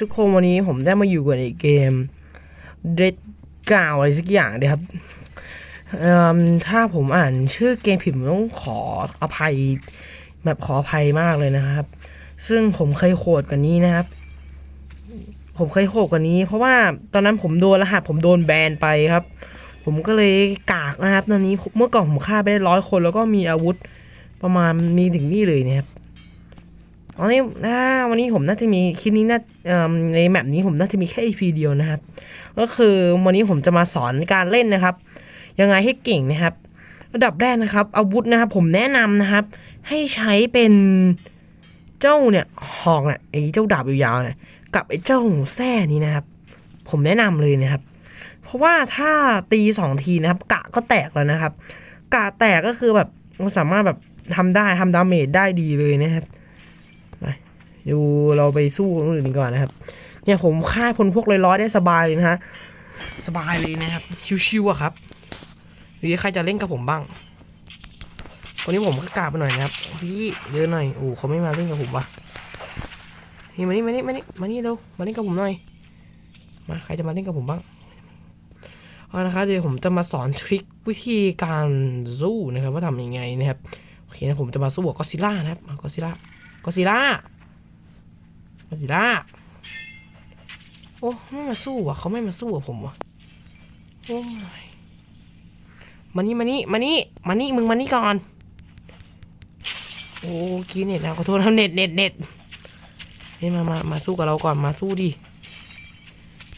ทุกคนวันนี้ผมได้มาอยู่กันในเกมเดดกาวอะไรสักอย่างเดียครับถ้าผมอ่านชื่อเกมผิดผมต้องขออภัยแบบขออภัยมากเลยนะครับ ซึ่งผมเคยโหดกันนี้นะครับ ผมเคยโหดกว่านี้ เพราะว่าตอนนั้นผมโดนรหัสผมโดนแบนไปครับ ผมก็เลยกากนะครับ ตอนนี้เมื่อก่อนผมฆ่าไปได้ร้อยคน แล้วก็มีอาวุธประมาณมีถึงนี่เลยนะครับ วันนี้วันนี้ผมน่าจะมีคลิปนี้น่าในแมปนี้ผมน่าจะมีแค่ EP เดียวนะครับ ก็คือวันนี้ผมจะมาสอนการเล่นนะครับ ยังไงให้เก่งนะครับ ระดับแรกนะครับ อาวุธนะครับ ผมแนะนำนะครับ ให้ใช้เป็นเจ้าเนี่ยหอกเนี่ยไอ้เจ้าดาบยาวๆเนี่ยกับไอ้เจ้าแส้นี้นะครับ ผมแนะนำเลยนะครับ เพราะว่าถ้าตีสองทีนะครับ กะก็แตกแล้วนะครับ กะแตกก็คือแบบมันสามารถแบบทำได้ทำดาเมจได้ดีเลยนะครับ ดูเราไปสู้คนอื่นดีกว่อนนะครับ เนี่ยผมฆ่าคนพวกร้อยๆได้สบายเลยนะฮะสบายเลยนะครับ ชิวๆอะครับหรือใครจะเล่นกับผมบ้างวันนี้ผมก็กราบไปหน่อยนะครับพี่เยอะหน่อยโอ้เขาไม่มาเล่นกับผมวะนี่มานี่มานี่มานี่มานี่เร็วมาเล่นกับผมหน่อยมาใครจะมาเล่นกับผมบ้างเอาละครับเดี๋ยวผมจะมาสอนทริควิธีการสู้นะครับว่าทำยังไงนะครับโอเคนะผมจะมาสู้กับก็ซิล่านะครับก็ซิล่าก็ซิล่า มาสิล่าโอ้ไม่มาสู้ว่ะเขาไม่มาสู้กับผมว่ะโอ้ยมานี่มานี่มานี่มานี่มึงมานี่ก่อน โอ้กีเน็ตนะขอโทษนะเน็ตเน็ตเน็ตเฮ้ยมามามาสู้กับเราก่อนมาสู้ดิ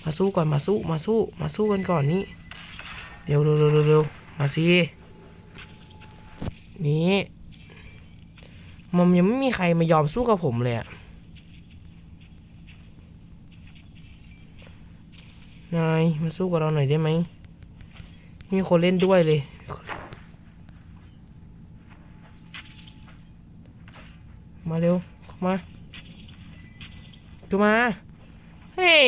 มาสู้ก่อนมาสู้มาสู้มาสู้กันก่อนนี่เร็วเร็วเร็วเร็วเร็วมาสินี่มันยังไม่มีใครมายอมสู้กับผมเลยอะ นายมาสู้กับเราหน่อยได้ไหมมีคนเล่นด้วยเลย มาเร็วมาดูมา เฮ้ย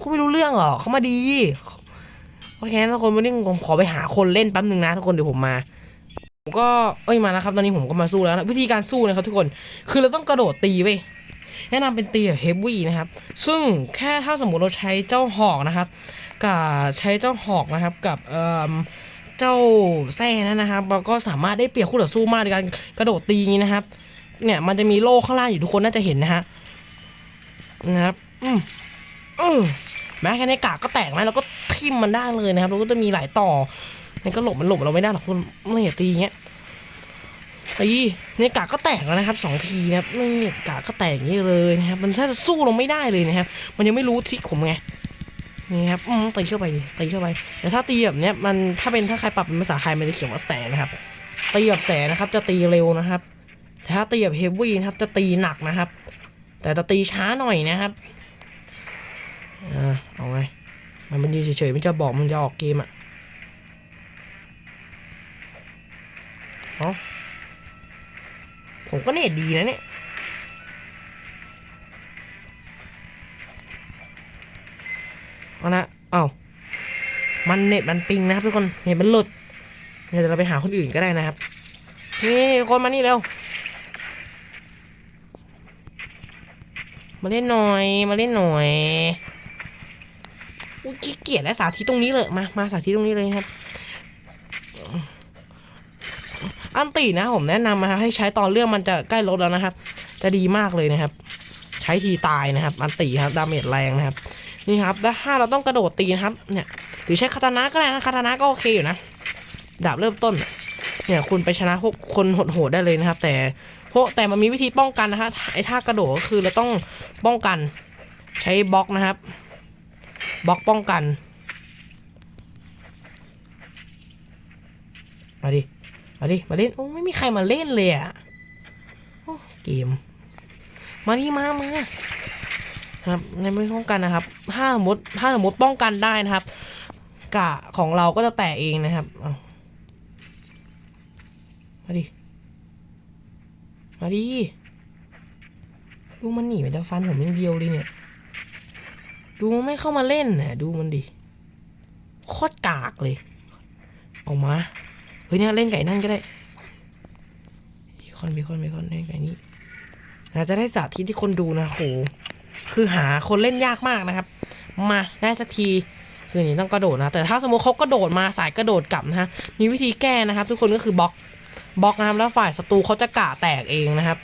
คุณไม่รู้เรื่องเหรอเขามาดีโอเคทุกคนวันนี้ผมขอไปหาคนเล่นแป๊บหนึ่งนะทุกคนเดี๋ยวผมมาผมก็เอ้ยมาแล้วครับตอนนี้ผมก็มาสู้แล้วนะวิธีการสู้นะครับทุกคน คือเราต้องกระโดดตีเว้ย แนะนำเป็นตีแบบเฮฟวี่นะครับ ซึ่งแค่ถ้าสมมุติเราใช้เจ้าหอกนะครับ กับใช้เจ้าหอกนะครับกับเอ่อเจ้าแส้นั่นนะครับเราก็สามารถได้เปรียบคู่ต่อสู้มากในการกระโดดตีงนี้นะครับ เนี่ยมันจะมีโล่ข้างล่างอยู่ทุกคนน่าจะเห็นนะฮะนะครับอืมอืมแม้แค่ในกากก็แตกนะเราก็ทิ่มมันได้เลยนะครับเราก็จะมีหลายต่อนี่ก็หลบมันหลบเราไม่ได้หรอกคุณไม่อย่าตีอย่างเงี้ย ตีเนี่ยกาก็แตกแล้วนะครับสองทีนะครับเนี่กาก็แตกอย่างนี้เลยนะครับ มันถ้าจะสู้เราไม่ได้เลยนะครับ มันยังไม่รู้ทริคผมไงนี่ครับอืมตีเข้าไปดิตีเข้าไป แต่ถ้าตีแบบเนี้ยมันถ้าเป็นถ้าใครปรับเป็นภาษาไทยมันจะเขียนว่าแสงนะครับ ตีแบบแสงนะครับ จะตีเร็วนะครับ แต่ถ้าตีแบบเฮฟวี่นะครับ จะตีหนักนะครับ แต่จะตีช้าหน่อยนะครับอ่าเอาไงมันมันยืนเฉยๆมันจะบอกมันจะออกเกมอะเอา ผมก็เนตดีนะเนี่ย เอาละเอ้ามันเน็ตมันปิงนะครับทุกคนเน็ตมันหลุดเดี๋ยวเราไปหาคนอื่นก็ได้นะครับ นี่คนมานี่เร็ว มาเล่นหน่อย มาเล่นหน่อยอุ๊ยขี้เกียจและสาธิตตรงนี้เลย มา มาสาธิตตรงนี้เลยครับ อันตีนะผมแนะนำนะครับให้ใช้ตอนเรื่องมันจะใกล้ลดแล้วนะครับ จะดีมากเลยนะครับ ใช้ทีตายนะครับ อันตีครับดาเมจแรงนะครับนี่ครับแล้วถ้าเราต้องกระโดดตีนะครับ เนี่ยหรือใช้คาตานะก็ได้นะคาตานะก็โอเคอยู่นะดาบเริ่มต้น เนี่ยคุณไปชนะพวกคนโหดๆได้เลยนะครับ แต่พวกแต่มันมีวิธีป้องกันนะฮะไอ้ท่ากระโดดก็คือเราต้องป้องกันใช้บล็อกนะครับบล็อกป้องกันมาดิ มาดิ มาเล่น โอ้ไม่มีใครมาเล่นเลยอะโอ้เกม มาดิมามาครับในไม่ป้องกันนะครับ ถ้าสมมติถ้าสมมติป้องกันได้นะครับ กะของเราก็จะแตกเองนะครับเอามาดิ มาดิดูมันหนีไปแล้วฟันผมอย่างเดียวเลยเนี่ย ดูไม่เข้ามาเล่นนะดูมันดิโคตรกากเลย ออกมา เฮ้ยเนี่ยเล่นไก่นั่นก็ได้เบคอนเบคอนเบคอนเล่นไก่นี้เราจะได้สาธิตที่คนดูนะโหคือหาคนเล่นยากมากนะครับ มาได้สักทีคืออย่างนี้ต้องกระโดดนะ แต่ถ้าสมมติเขากระโดดมาสายกระโดดกลับนะฮะมีวิธีแก้นะครับ ทุกคนก็คือบล็อกบล็อกนะครับแล้วฝ่ายศัตรูเขาจะกะแตกเองนะครับ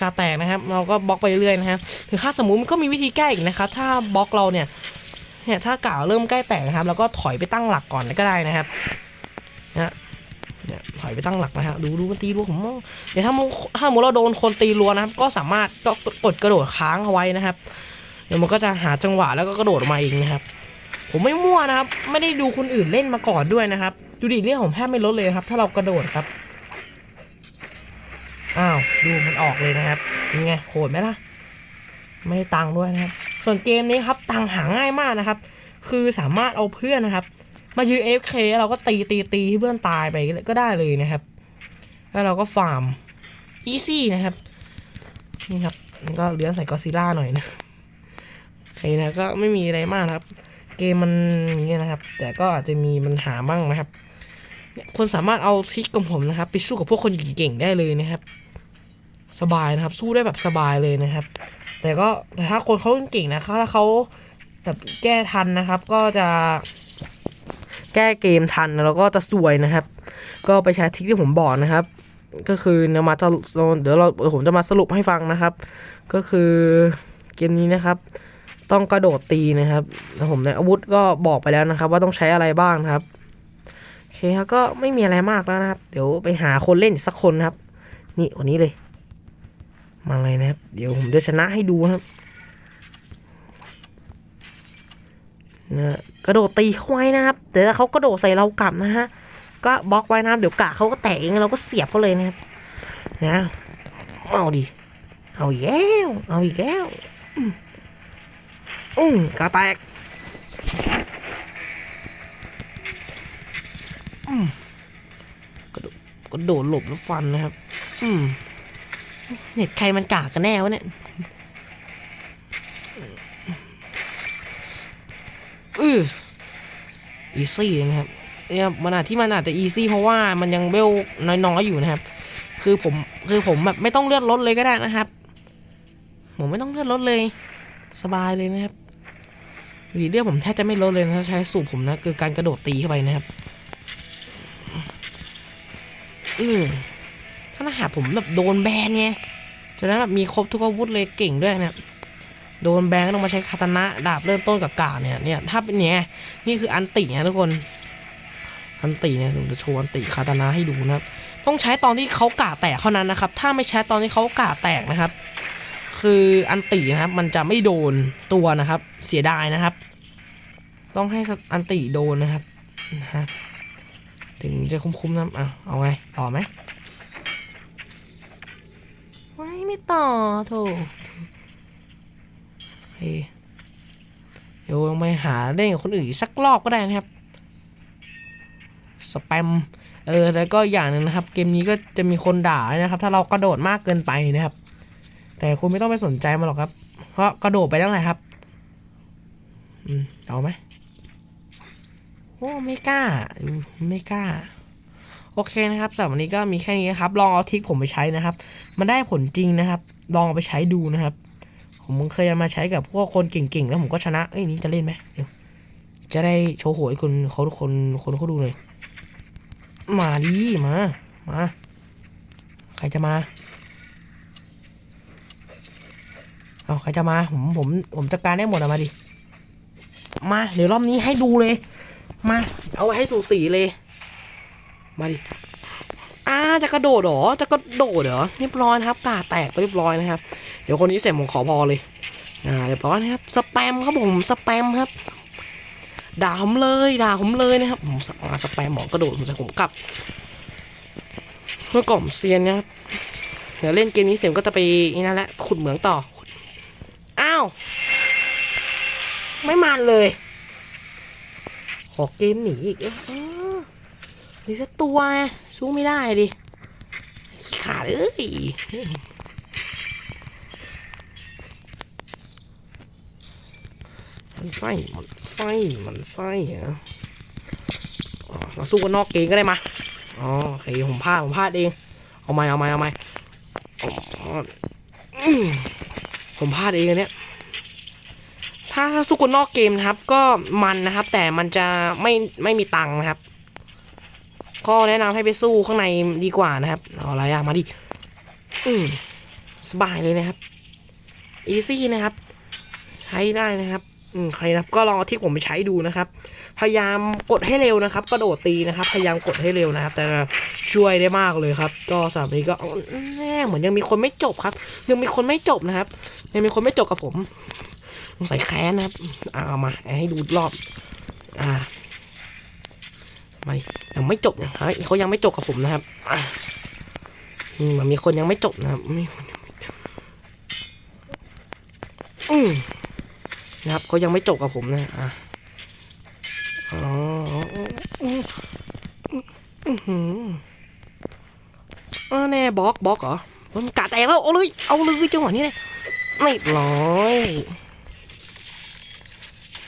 กะแตกนะครับ เราก็บล็อกไปเรื่อยนะครับถึงถ้าสมมุติมันก็มีวิธีแก้อีกนะครับถ้าบล็อกเราเนี่ยเนี่ยถ้ากะเริ่มใกล้แตกนะครับ แล้วก็ถอยไปตั้งหลักก่อนก็ได้นะครับ อยไปตั้งหลักนะฮะดูดูมันตีรัวผมว่าเดี๋ยวถ้ามุถ้ามมุติเราโดนคนตีรัวนะครับ ก็สามารถก็กดกระโดดค้างเอาไว้นะครับ เดี๋ยวมันก็จะหาจังหวะแล้วก็กระโดดออกมาเองนะครับ ผมไม่มั่วนะครับ ไม่ได้ดูคนอื่นเล่นมาก่อนด้วยนะครับ ดูดิเรื่องของแทบไม่ลดเลยครับ ถ้าเรากระโดดครับอ้าวดูมันออกเลยนะครับเป็นไงโหดไหมล่ะไม่ได้ตังค์ด้วยนะครับ ส่วนเกมนี้ครับตังค์หาง่ายมากนะครับ คือสามารถเอาเพื่อนนะครับ มายืน AFK เราก็ตีตีตีให้เพื่อนตายไปก็ได้เลยนะครับ แล้วเราก็ฟาร์ม easy นะครับ นี่ครับก็เลี้ยงใส่กอซิล่าหน่อยนะโอเคนะก็ไม่มีอะไรมากครับ เกมมันเงี้ยนะครับ แต่ก็อาจจะมีปัญหาบ้างนะครับเนี่ยคนสามารถเอาทิกของผมนะครับ ไปสู้กับพวกคนเก่งๆได้เลยนะครับ สบายนะครับ สู้ได้แบบสบายเลยนะครับ แต่ก็แต่ถ้าคนเขาเก่งนะครับถ้าเขาแบบแก้ทันนะครับ ก็จะ แก้เกมทันแล้วก็จะสวยนะครับ ก็ไปใช้ทริคที่ผมบอกนะครับ ก็คือเดี๋ยวมาจะเดี๋ยวเราผมจะมาสรุปให้ฟังนะครับ ก็คือเกมนี้นะครับ ต้องกระโดดตีนะครับผมในอาวุธก็บอกไปแล้วนะครับ ว่าต้องใช้อะไรบ้างนะครับโอเคครับก็ไม่มีอะไรมากแล้วนะครับ เดี๋ยวไปหาคนเล่นสักคนนะครับ นี่วันนี้เลย มาเลยนะครับ เดี๋ยวผมจะชนะให้ดูนะครับนะ กระโดดตีเขาไว้นะครับแต่ถ้าเขากระโดดใส่เรากลับนะฮะก็บล็อกไว้นะครับเดี๋ยวกะเขาก็แตกเองเราก็เสียบเขาเลยนะครับนะเอาดิเอาอีกแล้วเอาอีกแล้วอืมกระแตกอืมกระโดดกระโดดหลบแล้วฟันนะครับ อืมเน็ตใครมันกากกันแน่วะเนี่ย อีซี่นะครับเนี่ยมันอาจที่มันอาจจะอีซี่เพราะว่ามันยังเวลน้อยๆอยู่นะครับ คือผมคือผมแบบไม่ต้องเลือดลดเลยก็ได้นะครับ ผมไม่ต้องเลือดลดเลย สบายเลยนะครับหรือเลือดผมแทบจะไม่ลดเลยนะใช้สูตรผมนะคือการกระโดดตีเข้าไปนะครับอือถ้าหากผมแบบโดนแบนไงฉะนั้นแบบมีครบทุกอาวุธเลยเก่งด้วยเนี่ย โดนแบงก็ต้องมาใช้คาตานะดาบเริ่มต้นกับกาเนี่ยเนี่ยถ้าเป็นเนี้ยนี่คืออันตินะทุกคน อันติเนี่ยผมจะโชว์อันติคาตานะให้ดูนะครับ ต้องใช้ตอนที่เขากาแตกเท่านั้นนะครับ ถ้าไม่ใช้ตอนที่เขากาแตกนะครับ คืออันตินะครับ มันจะไม่โดนตัวนะครับ เสียดายนะครับ ต้องให้อันติโดนนะครับนะฮะถึงจะคุ้มๆนะเอะเอาไงต่อไหมไม่ต่อโถ เคเดี๋ยวลองไปหาเล่นกับคนอื่นสักรอบก็ได้นะครับสแปมเออแล้วก็อย่างหนึ่งนะครับ เกมนี้ก็จะมีคนด่านะครับ ถ้าเรากระโดดมากเกินไปนะครับ แต่คุณไม่ต้องไปสนใจมันหรอกครับ เพราะกระโดดไปตั้งไหนครับอืมเอาไหมโอ้ไม่กล้าอืมไม่กล้า โอเคนะครับสำหรับวันนี้ก็มีแค่นี้นะครับ ลองเอาทิคผมไปใช้นะครับ มันได้ผลจริงนะครับ ลองเอาไปใช้ดูนะครับ ผมเคยมาใช้กับพวกคนเก่งๆ แล้วผมก็ชนะ เอ้ยนี่จะเล่นไหมเดี๋ยวจะได้โชว์โหยคนเขาคนคนเขาดูเลย มาดิมา มา ใครจะมา เอาใครจะมา ผมผมผมจัดการได้หมดอะมาดิ มาเดี๋ยวรอบนี้ให้ดูเลย มา เอาไว้ให้สูสีเลย มาดิอ่าจะกระโดดเหรอ จะกระโดดเหรอเรียบร้อยนะครับกาแตกเรียบร้อยนะครับ เดี๋ยวคนนี้เสร็จผมขอพอเลยอ่าเรียบร้อยนะครับสแปมครับผมสแปมครับด่าผมเลยด่าผมเลยนะครับผมสแปมหมอกระโดดผมจะผมกลับเพื่อกล่อมเซียนนะครับเดี๋ยวเล่นเกมนี้เสร็จก็จะไปนี่นั่นแหละขุดเหมืองต่ออ้าวไม่มันเลยขอเกมหนีอีกอนี่สักตัวไงสู้ไม่ได้ดิขาดเอ้ย มันไส้มันไส้มันไส้เหรอมาสู้กันนอกเกมก็ได้มาอ๋อโอเคผมพลาดผมพลาดเอง เอาไหมเอาไหมเอาไหมอ๋ออืมผมพลาดเองอันเนี้ยถ้าสู้กันนอกเกมนะครับ ก็มันนะครับ แต่มันจะไม่ไม่มีตังค์นะครับ ก็แนะนำให้ไปสู้ข้างในดีกว่านะครับเอาอะไรอะมาดิอืสบายเลยนะครับอีซี่นะครับ ใช้ได้นะครับ อืมใครนะครับก็ลองเอาที่ผมไปใช้ดูนะครับ พยายามกดให้เร็วนะครับ กระโดดตีนะครับ พยายามกดให้เร็วนะครับ แต่ช่วยได้มากเลยครับ ก็สำหรับวันนี้ก็แน่เหมือนยังมีคนไม่จบครับ ยังมีคนไม่จบนะครับ ยังมีคนไม่จบกับผมสงสัยแค้นนะครับเอามาให้ดูรอบ อ่ามาดิยังไม่จบเนี่ยเฮ้ยเขายังไม่จบกับผมนะครับอืมมันมีคนยังไม่จบนะครับไม่อืม นะครับเขายังไม่จบกับผมนะอะอ๋ออืมอืมอืมเออแน่บล็อกบล็อกเหรอมันกาแตกแล้วเอาเลยเอาเลยจังหวะนี้เลยไม่ร้อย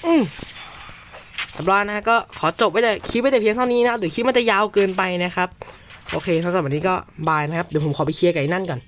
อืมเรียบร้อยนะก็ขอจบไว้แต่คลิปไว้แต่เพียงเท่านี้นะครับเดี๋ยวคลิปมันจะยาวเกินไปนะครับ โอเคสำหรับวันนี้ก็บายนะครับ เดี๋ยวผมขอไปเคลียร์กับไอ้นั่นก่อน